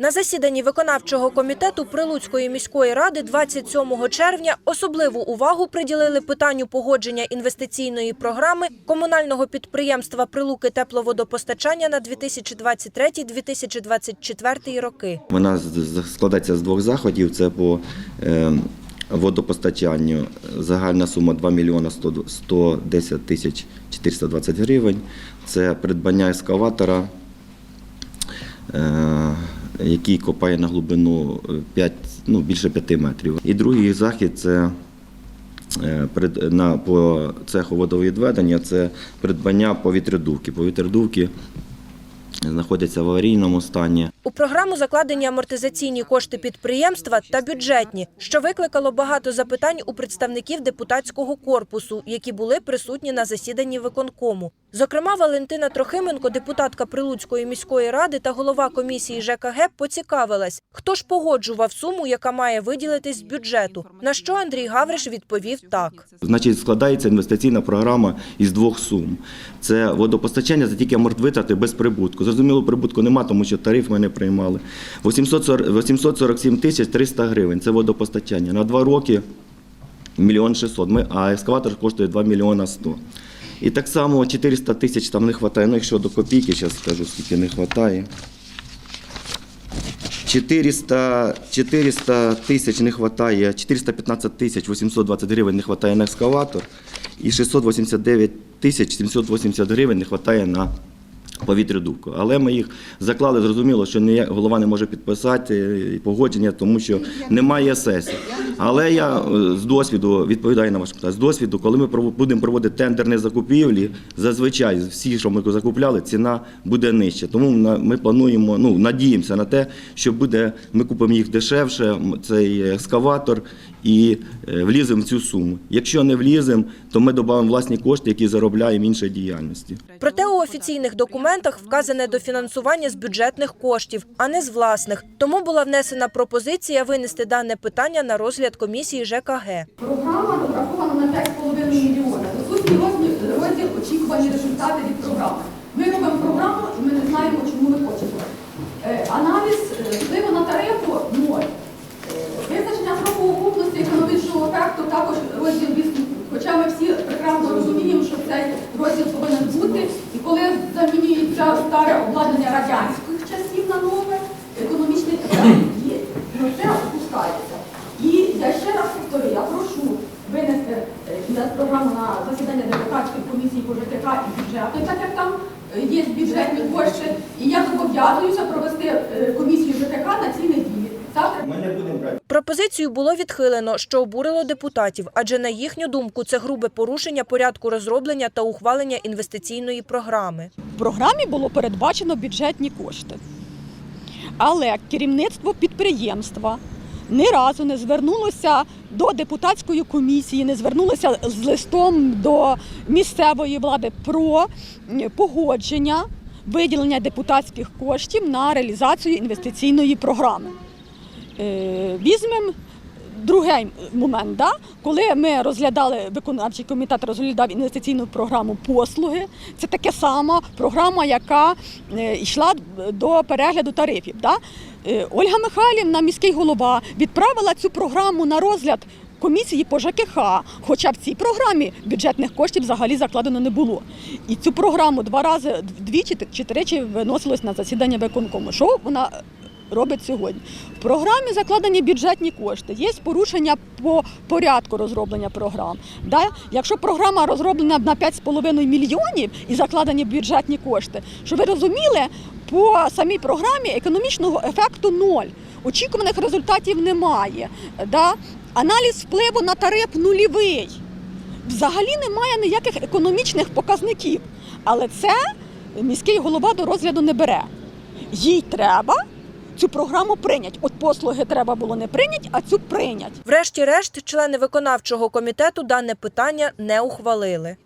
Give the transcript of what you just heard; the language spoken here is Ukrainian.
На засіданні виконавчого комітету Прилуцької міської ради 27 червня особливу увагу приділили питанню погодження інвестиційної програми комунального підприємства Прилуки тепловодопостачання на 2023-2024 роки. Вона складається з двох заходів. Це по е, водопостачанню. Загальна сума 2 мільйона 110 тисяч 420 гривень. Це придбання ескаватора, е, який копає на глибину 5, ну, більше 5 метрів. І другий захід це е, на, по цеху водовідведення це придбання повітрядувки. Повітрядувки знаходяться в аварійному стані. У програму закладені амортизаційні кошти підприємства та бюджетні, що викликало багато запитань у представників депутатського корпусу, які були присутні на засіданні виконкому. Зокрема, Валентина Трохименко, депутатка Прилуцької міської ради та голова комісії ЖКГ, поцікавилась, хто ж погоджував суму, яка має виділитись з бюджету. На що Андрій Гавриш відповів так. Значить, складається інвестиційна програма із двох сум. Це водопостачання, це тільки амортвитрати без прибутку. Зрозуміло, прибутку нема, тому що тариф ми не приймали. 847 тисяч 300 гривень – це водопостачання. На два роки мільйон 600, ми, а ескаватор коштує 2 мільйона 100. І так само 400 тисяч там не вистачає. Ну, якщо до копійки, зараз скажу, скільки не вистачає. 400, 400 тисяч не вистачає, 415 тисяч 820 гривень не вистачає на ескаватор і 689 тисяч 780 гривень не вистачає на повітрядувку. Але ми їх заклали, зрозуміло, що ні- голова не може підписати е, погодження, тому що немає сесії. Але я е, з досвіду відповідаю на ваше питання. З досвіду, коли ми будемо проводити тендерні закупівлі, зазвичай всі, що ми закупляли, ціна буде нижча. Тому на- ми плануємо, ну надіємося на те, що буде, ми купимо їх дешевше, цей ескаватор, і е, вліземо в цю суму. Якщо не вліземо, то ми додамо власні кошти, які заробляємо іншої діяльності. Проте у офіційних документах вказане дофінансування з бюджетних коштів, а не з власних. Тому була внесена пропозиція винести дане питання на розгляд комісії ЖКГ. Програма розрахована на 5,5 мільйона. Відсутній розділ очікувані результати від програми. Ми робимо програму, і ми не знаємо, чому ми хочемо. Е, Аналіз е, впливу на тарифу ноль. Е, Визначення строку окупності економічного ефекту також розділ відсутній. Хоча ми всі прекрасно розуміємо, що цей розділ повинен бути. І коли замінюється старе обладнання радянських часів на нове, економічний ефект є. Ну, це опускається. І я ще раз повторюю, я прошу винести е, програму на засідання депутатської комісії по ЖКХ і бюджету, так як там е, є бюджетні кошти. І я зобов'язуюся провести е, комісію ЖКХ на цій неділі. Ми не будемо брати. Пропозицію було відхилено, що обурило депутатів, адже на їхню думку це грубе порушення порядку розроблення та ухвалення інвестиційної програми. В програмі було передбачено бюджетні кошти. Але керівництво підприємства ні разу не звернулося до депутатської комісії, не звернулося з листом до місцевої влади про погодження виділення депутатських коштів на реалізацію інвестиційної програми. Е, Візьмемо другий момент, да? коли ми розглядали, виконавчий комітет розглядав інвестиційну програму послуги. Це така сама програма, яка е, йшла до перегляду тарифів. Да? Е, Ольга Михайлівна, міський голова, відправила цю програму на розгляд. Комісії по ЖКХ, хоча в цій програмі бюджетних коштів взагалі закладено не було. І цю програму два рази, двічі чи тричі виносилось на засідання виконкому. Що вона робить сьогодні. В програмі закладені бюджетні кошти. Є порушення по порядку розроблення програм. Да? Якщо програма розроблена на 5,5 мільйонів і закладені бюджетні кошти, щоб ви розуміли, по самій програмі економічного ефекту ноль. Очікуваних результатів немає. Да? Аналіз впливу на тариф нульовий. Взагалі немає ніяких економічних показників. Але це міський голова до розгляду не бере. Їй треба цю програму прийнять. От послуги треба було не прийнять, а цю прийнять. Врешті-решт, члени виконавчого комітету дане питання не ухвалили.